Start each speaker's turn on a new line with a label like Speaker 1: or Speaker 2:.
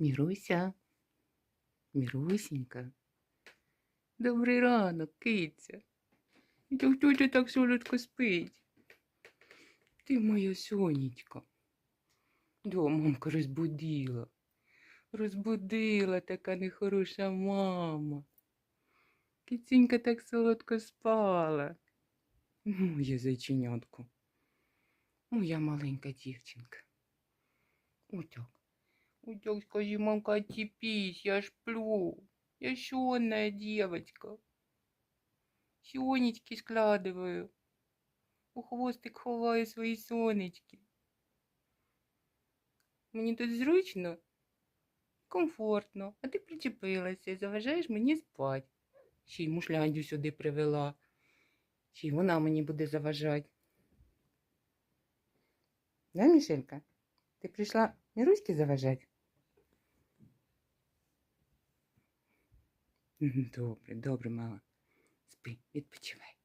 Speaker 1: Міруся, Мірусінька. Добрий ранок, киця. Хто ти так солодко спить? Ти моя сонечко. Да, розбудила. Розбудила така нехороша мама. Кицюнька так солодко спала. Моє зайченятко. Моя маленька дівчинка. Отак. Отак, скажи, мамка, отцепись, я сплю. Я сонная девочка. Сонечки складываю. У хвостик ховаю свої сонечки. Мені тут зручно, комфортно, а ти причепилася і заважаєш мені спать. Ще й мушляндю сюди привела. Й вона мені буде заважати. Да, Мішелька? Ти прийшла Міруськи заважати? Добре, добре, мала. Спи, відпочивай.